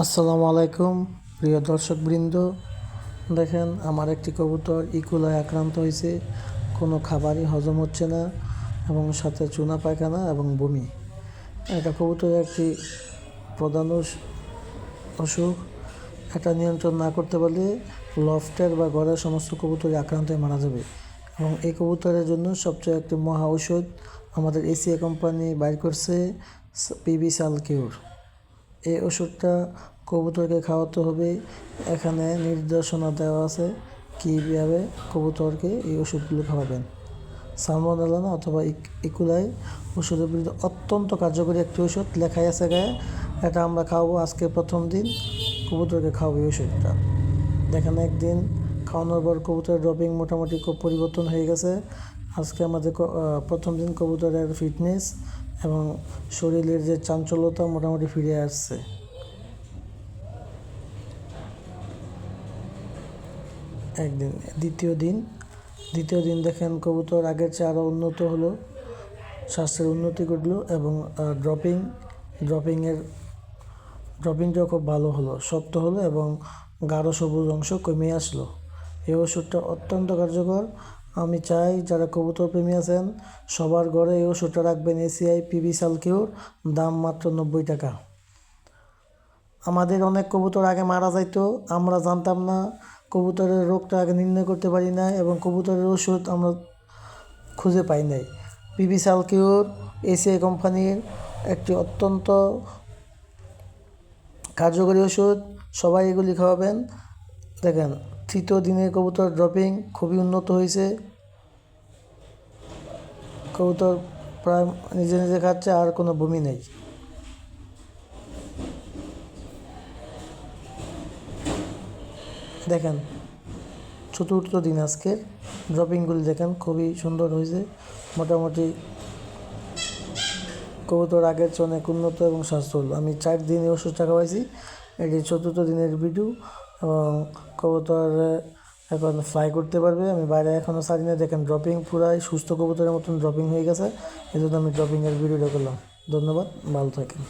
আসসালামু আলাইকুম, প্রিয় দর্শকবৃন্দ। দেখেন, আমার একটি কবুতর ইকুলায় আক্রান্ত হয়েছে। কোনো খাবারই হজম হচ্ছে না এবং সাথে চুনা পায়খানা এবং বমি। এটা কবুতরের একটি প্রধান অসুখ। এটা নিয়ন্ত্রণ না করতে পারলে লফটের বা ঘরের সমস্ত কবুতরই আক্রান্ত হয়ে মারা যাবে। এবং এই কবুতরের জন্য সবচেয়ে একটি মহা ঔষধ আমাদের এসিয়া কোম্পানি বাইর করছে, পিবি সালকিউর। এই ওষুধটা কবুতরকে খাওয়াতে হবে। এখানে নির্দেশনা দেওয়া আছে কীভাবে কবুতরকে এই ওষুধগুলো খাওয়াবেন। সালমোনেলা অথবা ইক- ইকুলাই ওষুধের বিরুদ্ধে অত্যন্ত কার্যকরী একটি ওষুধ লেখাই আছে গায়ে। এটা আমরা খাওয়াবো আজকে প্রথম দিন কবুতরকে খাওয়াবো এই ওষুধটা। দেখেন একদিন খাওয়ানোর পর কবুতরের ড্রপিং মোটামুটি খুব পরিবর্তন হয়ে গেছে। আজকে আমাদের প্রথম দিন কবুতরের ফিটনেস এবং শরীরের যে চাঞ্চল্যতা মোটামুটি ফিরে আসছে। একদিন, দ্বিতীয় দিন দ্বিতীয় দিন দেখেন কবুতর আগের চেয়ে আরও উন্নত হলো, স্বাস্থ্যের উন্নতি ঘটলো এবং ড্রপিং ড্রপিংয়ের ড্রপিংটাও খুব ভালো হলো, শক্ত হলো এবং গাঢ় সবুজ অংশ কমে আসলো। এই ওষুধটা অত্যন্ত কার্যকর আমি চাই যারা কবুতর প্রেমী আছেন, সবার ঘরে এই ওষুধটা রাখবেন এসিআই পিবি সালকিউর, দাম মাত্র নব্বই টাকা। আমাদের অনেক কবুতর আগে মারা যাইতো, আমরা জানতাম না কবুতরের রোগটা আগে নির্ণয় করতে পারি না এবং কবুতরের ওষুধ আমরা খুঁজে পাই নাই। পিবি সালকিউর এসিআই কোম্পানির একটি অত্যন্ত কার্যকরী ওষুধ, সবাই এগুলি খাওয়াবেন। দেখেন তৃতীয় দিনের কবুতর ড্রপিং খুবই উন্নত হয়েছে। কবুতর প্রায় নিজে নিজে খাচ্ছে, আর কোনো বমি নেই। দেখেন, চতুর্থ দিন আজকের। ড্রপিংগুলি দেখেন, খুবই সুন্দর হয়েছে। মোটামুটি কবুতর আগের চেয়ে অনেক উন্নত এবং স্বাস্থ্যল আমি চার দিনে ওষুধটা খাওয়াইছি, এটি চতুর্থ দিনের ভিডিও। এবং কবুতর এখন ফ্লাই করতে পারবে। আমি বাইরে এখনও ছাড়ি না দেখেন ড্রপিং পুরাই সুস্থ কবুতরের মতন ড্রপিং হয়ে গেছে। এই জন্য আমি ড্রপিংয়ের ভিডিওটা করলাম। ধন্যবাদ, ভালো থাকেন।